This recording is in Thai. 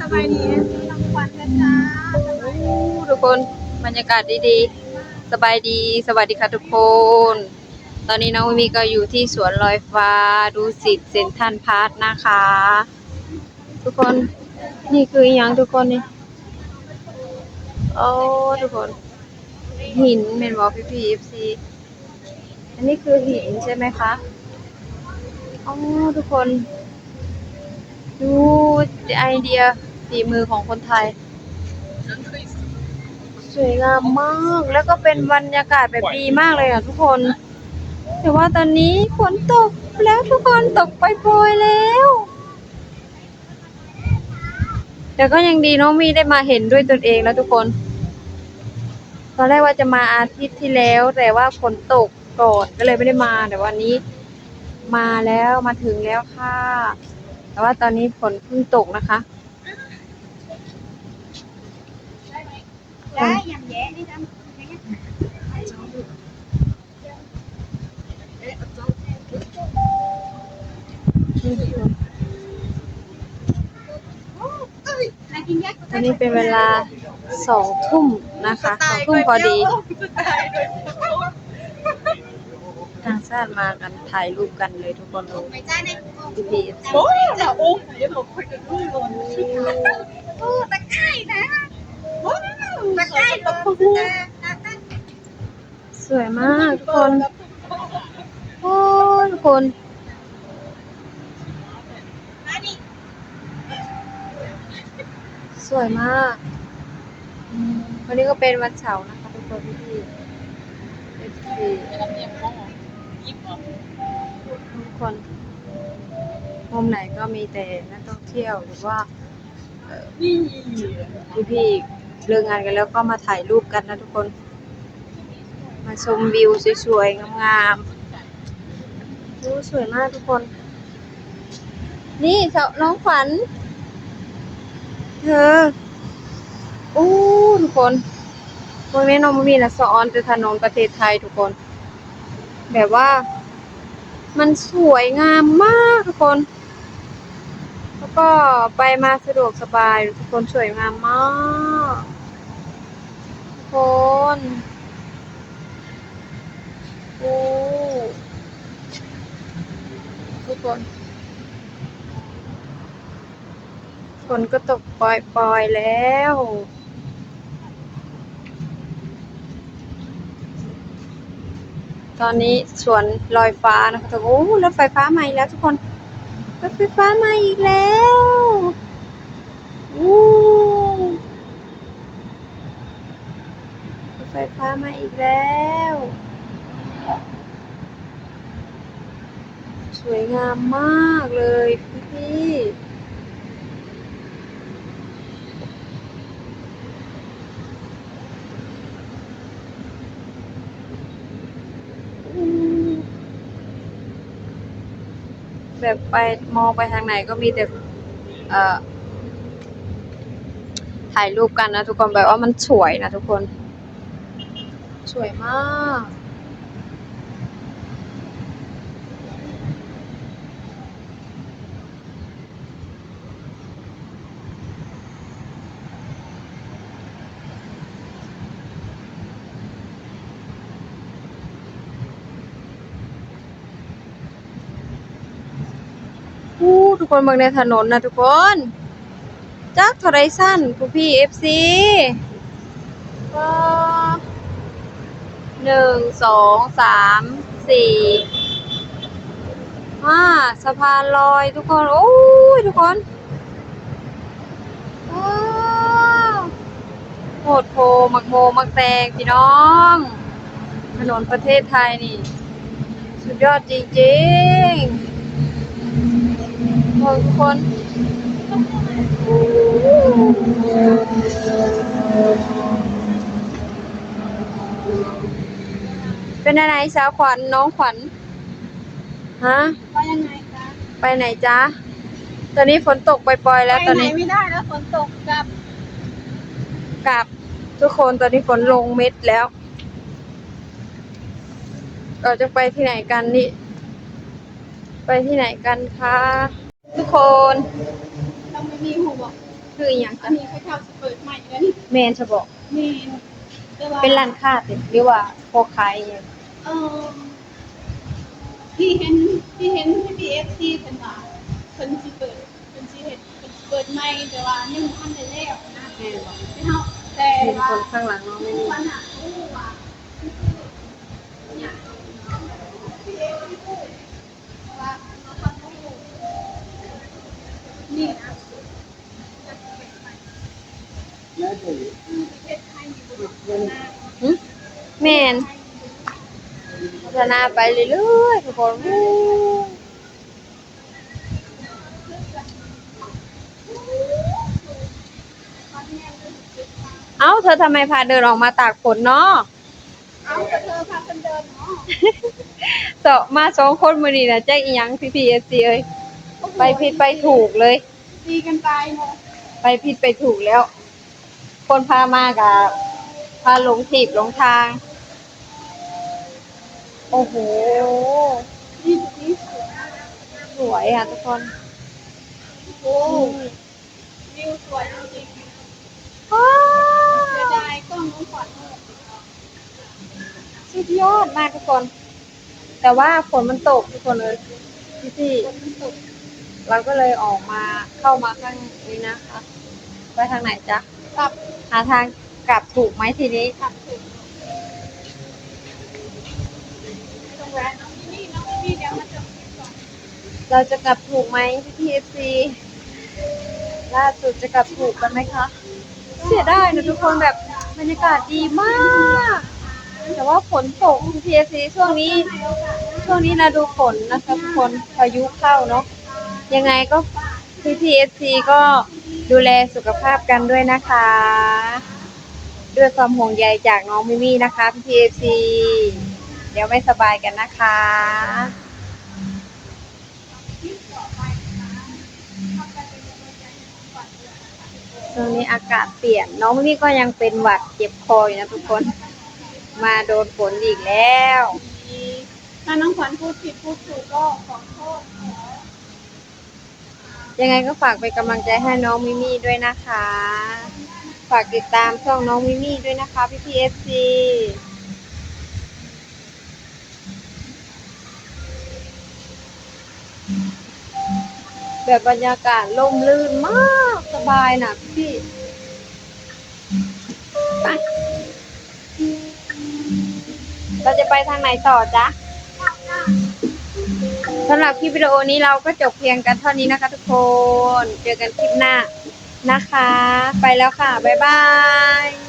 สบายดีทำควันกันจ้าสบายดีทุกคนบรรยากาศดีๆ สบายดีสวัสดีค่ะทุกคน ตอนนี้น้องวิมีก็อยู่ที่สวนลอยฟ้าดูสิเซนทันพาร์ทนะคะ ทุกคนนี่คืออหยังทุกคนนี่โอ้ทุกคน หินเป็นวอลพีพีเอฟซีอันนี้คือหินใช่ไหมคะอ๋อทุกคน ดูไอเดีย ฝีมือของคนไทย สวยงามมากแล้วก็เป็นบรรยากาศแบบดีมากเลยอะทุกคน แต่ว่าตอนนี้ฝนตกแล้วทุกคนตกไปล่อยแล้ว แต่ก็ยังดีน้องมีได้มาเห็นด้วยตนเองแล้วทุกคน ตอนแรกว่าจะมาอาทิตย์ที่แล้ว แต่ว่าฝนตกก่อนก็เลยไม่ได้มาแต่วันนี้มาแล้วมาถึงแล้วค่ะ แต่ว่าตอนนี้ฝนเพิ่งตกนะคะ ได้ยำแย่นี่จ้ะอะไรกินยากตอนนี้เป็นเวลาสองทุ่มนะคะสองทุ่มพอดีทางชาติมากันถ่ายรูปกันเลยทุกคนเลยไปจ้าในพี่พีเอฟซีโอ้ยจะอุ้มเดี๋ยวผมคุยกับลูกก่อนโอ้ตะไคร่นะตะไค ร่ตะไคร่สวยมากทุกคนโอ้ทุกคน สวยมากวันนี้ก็เป็นวันเสาร์นะคะทุกคนพี่พี่เอฟซีทุกคนมุมไหนก็มีแต่นักท่องเที่ยวหรือว่าพี่พี่ เลิกงานกันแล้วก็มาถ่ายรูปกันนะทุกคน มาชมวิวสวยๆงามๆดูสวยมากทุกคน นี่เจ้าน้องขวัญเธออู้ทุกคนพวกนี้น้องมีนะสอนแต่ถนนประเทศไทยทุกคน แบบว่า มันสวยงามมากทุกคน ก็ไปมาสะดวกสบายทุกคนสวยงามมากทุกคนโอ้ทุกคนฝนก็ตกปล่อยๆแล้วตอนนี้สวนลอยฟ้านะคะทุกคนโอ้รถไฟฟ้าใหม่แล้วทุกคน รถไฟฟ้ามาอีกแล้วอู้รถไฟฟ้ามาอีกแล้ว สวยงามมากเลยพี่พี่อืม แบบไปมองไปทางไหนก็มีแต่เอ่อถ่ายรูปกันนะทุกคนแบบว่ามันสวยนะทุกคน สวยมาก คนเบิ่งในถนนนะทุกคนจักเท่าไรสั้นผู้พี่เอฟซีก็หนึ่งสองสามสี่ห้าสะพานลอยทุกคน โอ้ยทุกคนว้โหดโพมักโมมักแตงพี่น้อง ถนนประเทศไทยนี่ สุดยอดจริงๆ ทุกคนเป็นอะไรสาวขวัญน้องขวัญฮะว่ายังไงคะไปไหนจ๊ะตอนนี้ฝนตกปล่อยๆแล้วตอนไปไหนนี้ไม่ได้แล้วฝนตกกับกลับทุกคนตอนนี้ฝนลงเม็ดแล้ว เราจะไปที่ไหนกันนี่ ไปที่ไหนกันคะ ทุกคนต้องไม่มีหูบอกคืออหย่างอัจ้ะนนี้เขาเช่าสิเปิดใหม่แล้วนี่แมนจะบอกเมนแต่ว่าเป็นร้านค้าติหรือว่าพอขายอหย่างเออที่เห็นที่เห็นที่พีเอฟซีเป็นว่าเพิ่นสิเปิดเพิ่นสิเฮ็ดเพิ่นสิเปิดใหม่แต่ว่ายังบ่ทันได้แล้วนะแม่นบอกที่เฮาแต่เห็นว่าคนข้างหลังน้องไม่มี น้าหึแมนพัฒนาไปเรื่อยๆทุกคนเอ้า เธอทำไมพาเดินออกมาตากฝนเนาะเอาแต่เธอพาคนเดินเนาะเจาะมาสองคนมือนี่นะแจ้งอีหยังพี่พีเอฟซีเอ้ย ไปผิดไปถูกเลย ตีกันตายเนาะไปผิดไปถูกแล้ว คนพามากับพาหลงถีบหลงทาง โอ้โหนี่จุดนี้สวยสวยอะทุกคนโอ้วิวสวยจริงอ้าๆเสียวดายกล้องน้องขวัญหมดสุดยอดมากทุกคน แต่ว่าฝนมันตกทุกคนเลยพี่พี่ฝนมันตก เราก็เลยออกมาเข้ามาข้างนี้นะคะไปทางไหนจ๊ะกลับหาทางกลับถูกไหมทีนี้กลับถึงไม่ต้องแวะน้องนี่น้องนี่เดี๋ยวมาจบเราจะกลับถูกไหมพี่พีเอฟซีล่าสุดจะกลับถูกกันไหมคะ เสียดายนะทุกคนแบบบรรยากาศดีมาก แต่ว่าฝนตกพี่พีเอฟซีช่วงนี้ ช่วงนี้นะดูฝนนะคะทุกคนพายุเข้าเนาะ ยังไงก็พี่พีเอซีก็ดูแลสุขภาพกันด้วยนะคะ ด้วยความห่วงใยจากน้องมิมี่นะคะพี่พีเอซีเดี๋ยวไม่สบายกันนะคะช่วงนี้อากาศเปลี่ยน น้องนี่ก็ยังเป็นหวัดเจ็บคออยู่นะทุกคน มาโดนฝนอีกแล้ว ถ้าน้องขวัญพูดผิดพูดถูกก็ขอโทษขอ ยังไงก็ฝากเป็นกำลังใจให้น้องมิมี่ด้วยนะคะ ฝากติดตามช่องน้องมิมี่ด้วยนะคะพี่พีเอฟซีแบบบรรยากาศล่มลื่นมากสบายนะพี่ไปเราจะไปทางไหนต่อจ๊ะ สำหรับคลิปวิดีโอนี้เราก็จบเพียงกันเท่านี้นะคะทุกคน เจอกันคลิปหน้านะคะ ไปแล้วค่ะ บ๊ายบาย